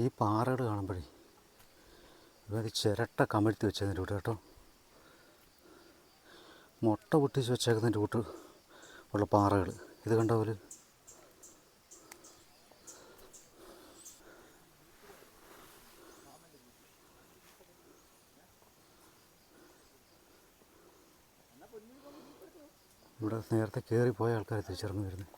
ഈ പാറകൾ കാണുമ്പോഴേ ഇവർ ചിരട്ട കമഴ്ത്തി വെച്ചതിന്റെ കൂട്ട് കേട്ടോ. മുട്ട പൊട്ടിച്ച് വെച്ചേക്കുന്നതിന്റെ കൂട്ട് ഉള്ള പാറകൾ ഇത് കണ്ടോ പോലെ ഇവിടെ നേരത്തെ കയറിപ്പോയ ആൾക്കാരെ തിരിച്ചിറങ്ങി വരുന്നത്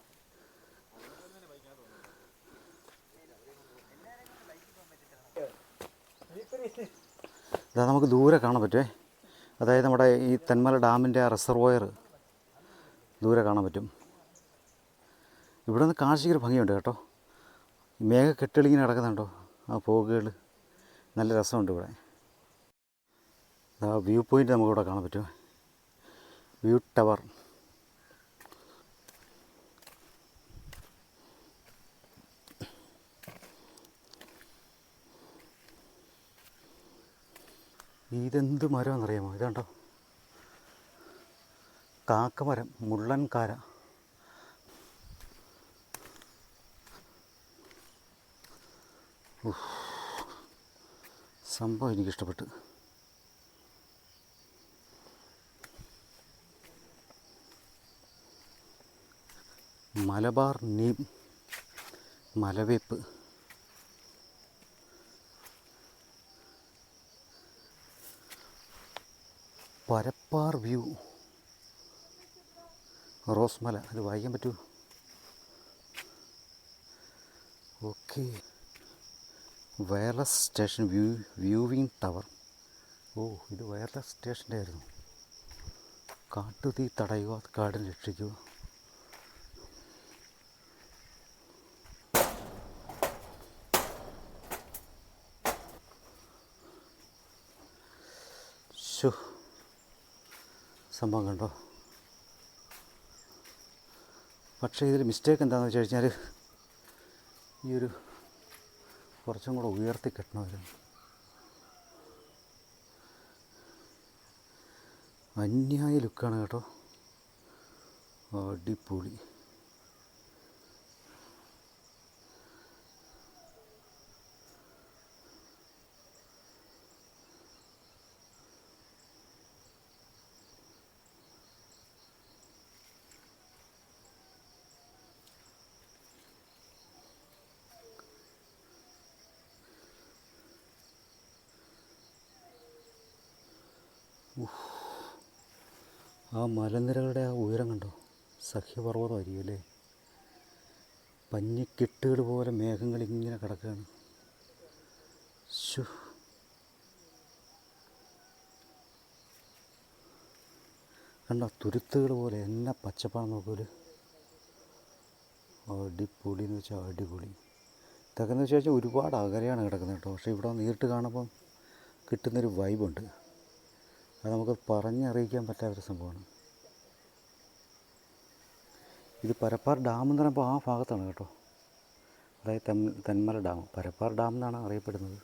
ഇതാ നമുക്ക് ദൂരെ കാണാൻ പറ്റുമേ അതായത് നമ്മുടെ ഈ തെന്മല ഡാമിന്റെ ആ റിസർവോയർ ദൂരെ കാണാൻ പറ്റും. ഇവിടെ നിന്ന് കാഴ്ചയ്ക്കൊരു ഭംഗിയുണ്ട് കേട്ടോ. മേഘ കെട്ടിളിങ്ങനെ കിടക്കുന്നുണ്ടോ? ആ പോകുകൾ നല്ല രസമുണ്ട് ഇവിടെ. ആ വ്യൂ പോയിന്റ് നമുക്കിവിടെ കാണാൻ പറ്റും. വ്യൂ ടവർ ഇതെന്ത് മരമെന്നറിയാമോ ഇതാണ്ടോ? കാക്കമരം മുള്ളൻകാര. സംഭവം എനിക്കിഷ്ടപ്പെട്ടു. മലബാർ നീം മലവേപ്പ്. പരപ്പാർ വ്യൂ റോസ്മല. അത് വായിക്കാൻ പറ്റൂ? Okay. Wireless station view viewing tower. ഓ ഇത് വയർലെസ് സ്റ്റേഷന്റെ ആയിരുന്നു. കാട്ടുതീ തടയുക കാടിനെ രക്ഷിക്കുക. ശോ സംഭവം കണ്ടോ? പക്ഷേ ഇതിൽ മിസ്റ്റേക്ക് എന്താണെന്ന് വെച്ച് കഴിഞ്ഞാൽ ഈ ഒരു കുറച്ചും കൂടെ ഉയർത്തി കെട്ടണമായിരുന്നു അന്യായ ലുക്കാണ് കേട്ടോ. അടിപൊളി. ആ മലനിരകളുടെ ആ ഉയരം കണ്ടോ? സഖ്യപർവതമായിരിക്കും അല്ലേ? പഞ്ഞിക്കെട്ടുകൾ പോലെ മേഘങ്ങൾ ഇങ്ങനെ കിടക്കുകയാണ്. ശു കണ്ടോ? തുരുത്തുകൾ പോലെ എന്നാ പച്ചപ്പാണ് നോക്കൂൽ അടിപൊളി എന്ന് വെച്ചാൽ അടിപൊളി. ഇതൊക്കെ എന്ന് വെച്ചാൽ ഒരുപാട് അകലെയാണ് കിടക്കുന്നത് കേട്ടോ. പക്ഷേ ഇവിടെ നേരിട്ട് കാണുമ്പം കിട്ടുന്നൊരു വൈബുണ്ട് അത് നമുക്ക് പറഞ്ഞറിയിക്കാൻ പറ്റാത്തൊരു സംഭവമാണ്. ഇത് പരപ്പാർ ഡാം എന്ന് പറയുമ്പോൾ ആ ഭാഗത്താണ് കേട്ടോ. അതായത് then Thenmala dam. Parappar dam എന്നാണ് അറിയപ്പെടുന്നത്.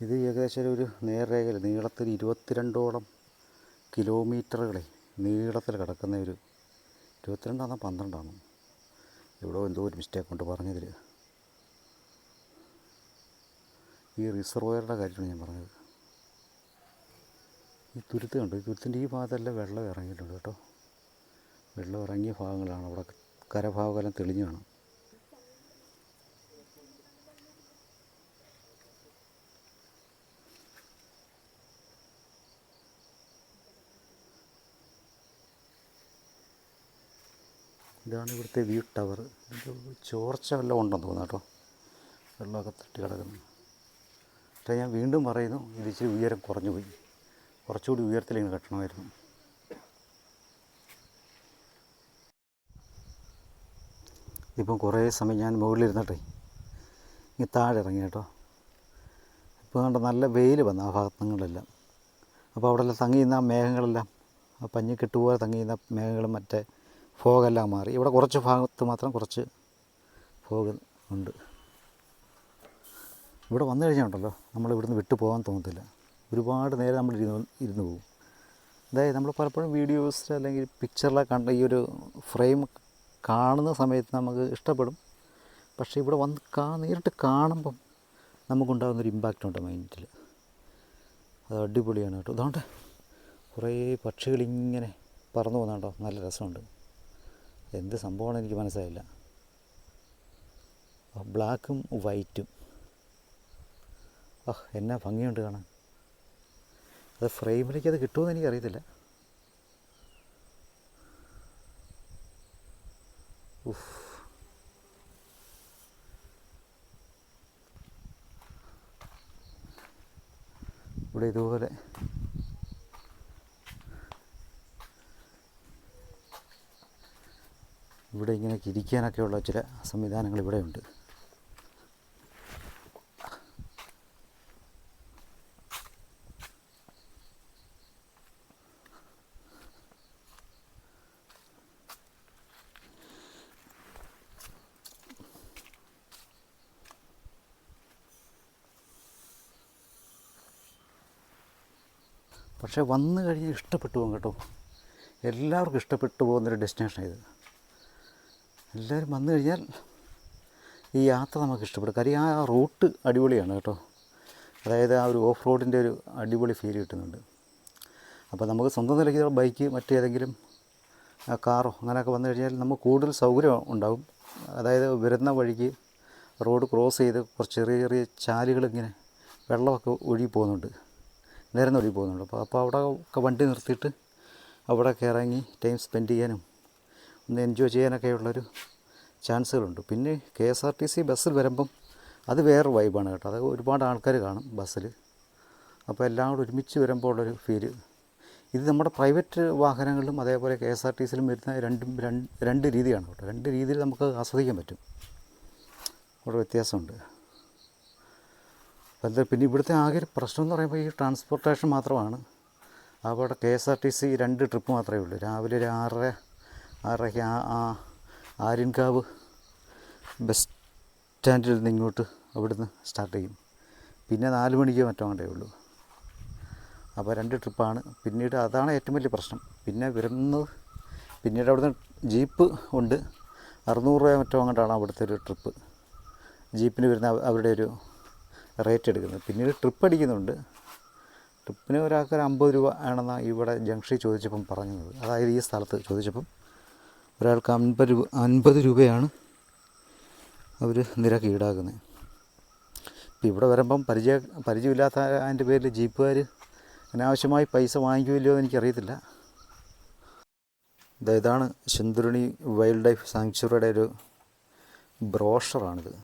ഇത് ഏകദേശം ഒരു നേർരേഖയിൽ നീളത്തിൽ ഇരുപത്തിരണ്ടോളം കിലോമീറ്ററുകളെ നീളത്തിൽ കിടക്കുന്ന ഒരു ഇരുപത്തിരണ്ടാണോ പന്ത്രണ്ടാണോ? എവിടെയോ എന്തോ ഒരു മിസ്റ്റേക്ക് കൊണ്ട് പറഞ്ഞതിൽ ഈ റിസർവോയറുടെ കാര്യമാണ് ഞാൻ പറഞ്ഞത്. ഈ തുരുത്ത് കണ്ടു? ഈ തുരുത്തിന്റെ ഈ ഭാഗത്തെല്ലാം വെള്ളം ഇറങ്ങിയിട്ടുണ്ട് കേട്ടോ. വെള്ളം ഇറങ്ങിയ ഭാഗങ്ങളാണ്. അവിടെ കരഭാഗമെല്ലാം തെളിഞ്ഞു കാണാം. ഇതാണ് ഇവിടുത്തെ വ്യൂ ടവർ. ചോർച്ച വല്ലതും ഉണ്ടെന്ന് തോന്നുന്നു കേട്ടോ. വെള്ളമൊക്കെ തട്ടി കിടക്കുന്നു. പക്ഷേ ഞാൻ വീണ്ടും പറയുന്നു ഇത് ഇച്ചിരി ഉയരം കുറഞ്ഞു പോയി കുറച്ചുകൂടി ഉയരത്തിലിങ്ങനെ കെട്ടണമായിരുന്നു. ഇപ്പം കുറേ സമയം ഞാൻ മുകളിലിരുന്നിട്ടേ ഇനി താഴെ ഇറങ്ങി കേട്ടോ. ഇപ്പോൾ കണ്ട നല്ല വെയിൽ വന്നു ആ ഭാഗത്തുനിന്നെല്ലാം അപ്പോൾ അവിടെ എല്ലാം തങ്ങിയുന്ന ആ മേഘങ്ങളെല്ലാം ആ പഞ്ഞിക്കെട്ട് പോലെ തങ്ങിയുന്ന മേഘങ്ങളും മറ്റേ ഫോഗെല്ലാം മാറി. ഇവിടെ കുറച്ച് ഭാഗത്ത് മാത്രം കുറച്ച് ഫോഗ് ഉണ്ട്. ഇവിടെ വന്നു കഴിഞ്ഞാൽ ഉണ്ടല്ലോ നമ്മൾ ഇവിടുന്ന് വിട്ടു പോകാൻ തോന്നത്തില്ല. ഒരുപാട് നേരം നമ്മൾ ഇരുന്ന് ഇരുന്ന് പോകും. അതായത് നമ്മൾ പലപ്പോഴും വീഡിയോസ് അല്ലെങ്കിൽ പിക്ചറിലൊക്കെ കണ്ട ഈ ഒരു ഫ്രെയിം കാണുന്ന സമയത്ത് നമുക്ക് ഇഷ്ടപ്പെടും. പക്ഷേ ഇവിടെ വന്ന് കാ നേരിട്ട് കാണുമ്പം നമുക്കുണ്ടാകുന്നൊരു ഇമ്പാക്റ്റ് ഉണ്ട് മൈൻഡിൽ അത് അടിപൊളിയാണ് കേട്ടോ. അതുകൊണ്ട് കുറേ പക്ഷികളിങ്ങനെ പറന്നു പോകുന്നുണ്ടോ നല്ല രസമുണ്ട്. എന്ത് സംഭവമാണ് എനിക്ക് മനസ്സിലായില്ല. ബ്ലാക്കും വൈറ്റും ആ എന്നാ ഭംഗിയുണ്ട് കാണാൻ. അത് ഫ്രെയിമിലേക്ക് അത് കിട്ടുമെന്ന് എനിക്കറിയത്തില്ല. ഉഫ്. ഇവിടെ ഇതുപോലെ ഇവിടെ ഇങ്ങനെ ഇരിക്കാനൊക്കെയുള്ള ചില സംവിധാനങ്ങൾ ഇവിടെയുണ്ട്. പക്ഷേ വന്നു കഴിഞ്ഞാൽ ഇഷ്ടപ്പെട്ടു പോകും കേട്ടോ. എല്ലാവർക്കും ഇഷ്ടപ്പെട്ടു പോകുന്നൊരു ഡെസ്റ്റിനേഷൻ ഇത്. എല്ലാവരും വന്നു കഴിഞ്ഞാൽ ഈ യാത്ര നമുക്ക് ഇഷ്ടപ്പെടും. കാര്യം ആ റൂട്ട് അടിപൊളിയാണ് കേട്ടോ. അതായത് ആ ഒരു ഓഫ് റോഡിന്റെ ഒരു അടിപൊളി ഫീൽ കിട്ടുന്നുണ്ട്. അപ്പോൾ നമുക്ക് സ്വന്തം നിലയ്ക്ക് ബൈക്ക് മറ്റേതെങ്കിലും കാറോ അങ്ങനെയൊക്കെ വന്നു കഴിഞ്ഞാൽ നമുക്ക് കൂടുതൽ സൗകര്യം ഉണ്ടാകും അതായത് വരുന്ന വഴിക്ക് റോഡ് ക്രോസ് ചെയ്ത് കുറച്ച് ചെറിയ ചെറിയ ചാലുകളിങ്ങനെ വെള്ളമൊക്കെ ഒഴുകി പോകുന്നുണ്ട്. നേരം ഒഴുകി പോകുന്നുണ്ട് അപ്പോൾ അപ്പോൾ അവിടെ ഒക്കെ വണ്ടി നിർത്തിയിട്ട് അവിടെ ഇറങ്ങി ടൈം സ്പെൻഡ് ചെയ്യാനും ഒന്ന് എൻജോയ് ചെയ്യാനൊക്കെ ഉള്ളൊരു ചാൻസുകളുണ്ട് പിന്നെ K S R T C ബസ്സിൽ വരുമ്പം അത് വേറെ വൈബാണ് കേട്ടോ. അത് ഒരുപാട് ആൾക്കാർ കാണും ബസ്സിൽ അപ്പോൾ എല്ലാം കൂടെ ഒരുമിച്ച് വരുമ്പോൾ ഉള്ളൊരു ഫീൽ ഇത് നമ്മുടെ പ്രൈവറ്റ് വാഹനങ്ങളിലും അതേപോലെ കെ എസ് ആർ ടി സിയിലും വരുന്ന രണ്ടും രണ്ട് രീതിയാണ് കേട്ടോ. രണ്ട് രീതിയിൽ നമുക്ക് ആസ്വദിക്കാൻ പറ്റും. അവിടെ വ്യത്യാസമുണ്ട്. എന്താ പിന്നെ ഇവിടുത്തെ ആകെ ഒരു പ്രശ്നം എന്ന് പറയുമ്പോൾ ഈ ട്രാൻസ്പോർട്ടേഷൻ മാത്രമാണ്. അവിടെ K S R T C രണ്ട് ട്രിപ്പ് മാത്രമേ ഉള്ളൂ. രാവിലെ ഒരു ആറര ആറരയ്ക്ക് ആ ആര്യൻകാവ് ബസ് സ്റ്റാൻഡിൽ നിന്ന് ഇങ്ങോട്ട് അവിടുന്ന് സ്റ്റാർട്ട് ചെയ്യും. പിന്നെ നാല് മണിക്ക് മറ്റോ ഉള്ളൂ. അപ്പോൾ രണ്ട് ട്രിപ്പാണ് പിന്നീട് അതാണ് ഏറ്റവും വലിയ പ്രശ്നം. പിന്നെ വരുന്നത് പിന്നീട് അവിടുന്ന് ജീപ്പ് ഉണ്ട്. അറുന്നൂറ് രൂപ മറ്റോ അങ്ങോട്ടാണ് അവിടുത്തെ ഒരു ട്രിപ്പ് ജീപ്പിന് വരുന്ന അവരുടെ ഒരു റേറ്റ് എടുക്കുന്നത്. പിന്നീട് ട്രിപ്പ് അടിക്കുന്നുണ്ട്. ട്രിപ്പിന് ഒരാൾക്ക് ഒരു അമ്പത് രൂപ ആണെന്നാണ് ഇവിടെ ജംഗ്ഷനിൽ ചോദിച്ചപ്പം പറഞ്ഞത്. അതായത് ഈ സ്ഥലത്ത് ചോദിച്ചപ്പം ഒരാൾക്ക് അൻപത് രൂപ അൻപത് രൂപയാണ് അവർ നിരക്ക് ഈടാക്കുന്നത് ഇപ്പം ഇവിടെ വരുമ്പം പരിചയ പരിചയമില്ലാത്ത അതിന്റെ പേരിൽ ജീപ്പുകാർ അനാവശ്യമായി പൈസ വാങ്ങിക്കുമല്ലോ എന്ന് എനിക്കറിയത്തില്ല. ഇതാണ് ശുന്തുരുണി വൈൽഡ് ലൈഫ് സാങ്ച്വറിയുടെ ഒരു ബ്രോഷറാണിത്